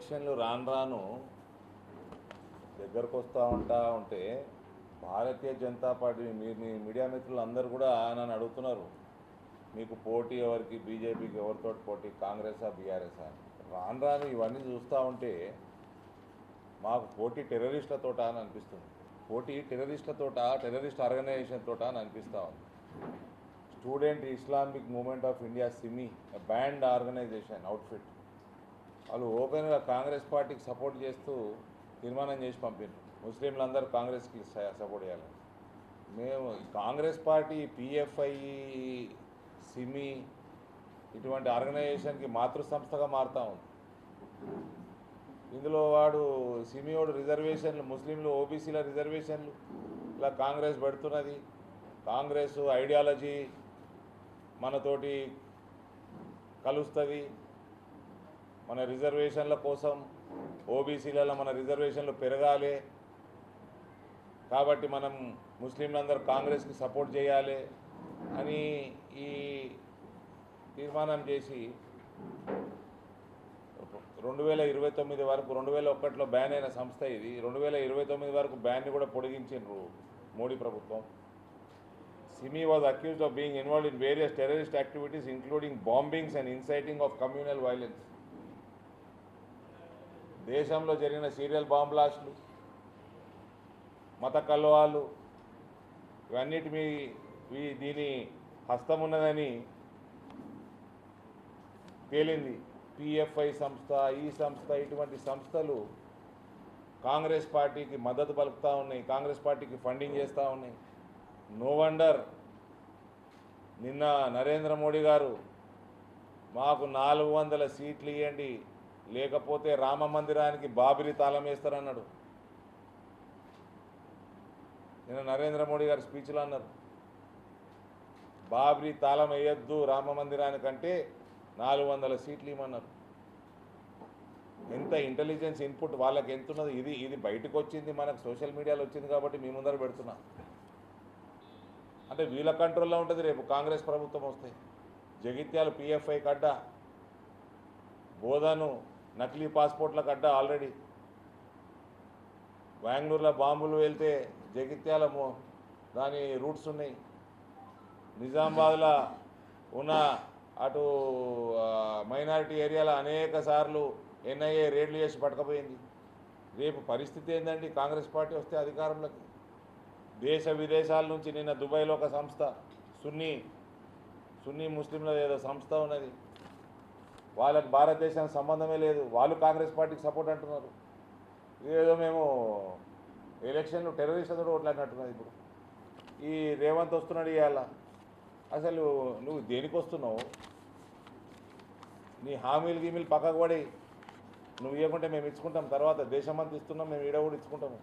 ఎలక్షన్లు రాను రాను దగ్గరకు వస్తూ ఉంటా ఉంటే భారతీయ జనతా పార్టీ మీ మీ మీడియా మిత్రులు అందరూ కూడా నన్ను అడుగుతున్నారు. మీకు పోటీ ఎవరికి? బీజేపీకి ఎవరితో పోటీ? కాంగ్రెసా బీఆర్ఎస్? అని రాను రాను ఇవన్నీ చూస్తూ ఉంటే మాకు పోటీ టెర్రరిస్టులతోట అని అనిపిస్తుంది. పోటీ టెర్రరిస్టులతోట టెర్రరిస్ట్ ఆర్గనైజేషన్ తోట అని అనిపిస్తూ ఉంది. Student Islamic movement of India SIMI banned organization outfit. వాళ్ళు ఓపెన్గా కాంగ్రెస్ పార్టీకి సపోర్ట్ చేస్తూ తీర్మానం చేసి పంపారు ముస్లింలందరూ కాంగ్రెస్కి సపోర్ట్ చేయాలని మేము కాంగ్రెస్ పార్టీ పిఎఫ్ఐ సిమి ఇటువంటి ఆర్గనైజేషన్కి మాతృ సంస్థగా మారుతూ ఉంది. ఇందులో వాడు సిమియోడు రిజర్వేషన్లు ముస్లింలు ఓబీసీల రిజర్వేషన్లు ఇలా కాంగ్రెస్ పెడుతున్నది. కాంగ్రెస్ ఐడియాలజీ మనతోటి కలుస్తుంది. మన రిజర్వేషన్ల కోసం ఓబీసీలలో మన రిజర్వేషన్లు పెరగాలి. కాబట్టి మనం ముస్లింలందరూ కాంగ్రెస్కి సపోర్ట్ చేయాలి అని ఈ తీర్మానం చేసి రెండు వేల ఇరవై తొమ్మిది వరకు రెండు వేల ఒకటిలో బ్యాన్ అయిన సంస్థ ఇది. రెండు వేల ఇరవై తొమ్మిది వరకు బ్యాన్ని కూడా పొడిగించిండ్రు మోడీ ప్రభుత్వం. SIMI was accused of being involve in various terrorist activities including bombings and inciting of communal violence దేశంలో జరిగిన సీరియల్ బాంబ్ బ్లాస్ట్లు మత కల్వాలు ఇవన్నిటి మీ దీని హస్తం ఉన్నదని తేలింది. పిఎఫ్ఐ సంస్థ ఈ సంస్థ ఇటువంటి సంస్థలు కాంగ్రెస్ పార్టీకి మద్దతు పలుకుతూ ఉన్నాయి. కాంగ్రెస్ పార్టీకి ఫండింగ్ చేస్తూ ఉన్నాయి. No wonder. నిన్న నరేంద్ర మోడీ గారు మాకు నాలుగు వందల సీట్లు ఇవ్వండి లేకపోతే రామ మందిరానికి బాబిరి తాళం వేస్తారన్నాడు. నిన్న నరేంద్ర మోడీ గారు స్పీచ్లో అన్నారు. బాబ్రీ తాళం వేయొద్దు రామ మందిరానికంటే నాలుగు వందల సీట్లు ఇవ్వమన్నారు. ఎంత ఇంటెలిజెన్స్ ఇన్పుట్ వాళ్ళకి ఎంత ఉన్నది ఇది ఇది బయటకు వచ్చింది మనకు సోషల్ మీడియాలో వచ్చింది కాబట్టి మీ ముందర పెడుతున్నా. అంటే వీళ్ళ కంట్రోల్లో ఉంటుంది రేపు కాంగ్రెస్ ప్రభుత్వం వస్తే. జగిత్యాలు పిఎఫ్ఐ కడ్డ. బోధను నకిలీ పాస్పోర్ట్ల కడ్డ ఆల్రెడీ. బెంగళూరులో బాంబులు వెళ్తే జగిత్యాల దాని రూట్స్ ఉన్నాయి. నిజామాబాద్లో ఉన్న అటు మైనారిటీ ఏరియాలో అనేక సార్లు ఎన్ఐఏ రేడ్లు చేసి పట్టకపోయింది. రేపు పరిస్థితి ఏంటండి కాంగ్రెస్ పార్టీ వస్తే అధికారంలోకి. దేశ విదేశాల నుంచి నిన్న దుబాయ్లో ఒక సంస్థ సున్నీ సున్నీ ముస్లింల ఏదో సంస్థ ఉన్నది. వాళ్ళకి భారతదేశానికి సంబంధమే లేదు. వాళ్ళు కాంగ్రెస్ పార్టీకి సపోర్ట్ అంటున్నారు. ఏదో మేము ఎలక్షన్లు టెర్రరిస్టులతో ఓట్లాడినట్టున్నది ఇప్పుడు. ఈ రేవంత్ వస్తున్నాడు ఇవాళ. అసలు నువ్వు దేనికి వస్తున్నావు? నీ హామీలు గీమీలు పక్కకు పడి నువ్వు ఇవ్వకుంటే మేము ఇచ్చుకుంటాం. తర్వాత దేశమంతా ఇస్తున్నాం. మేము ఈడ కూడా ఇచ్చుకుంటాము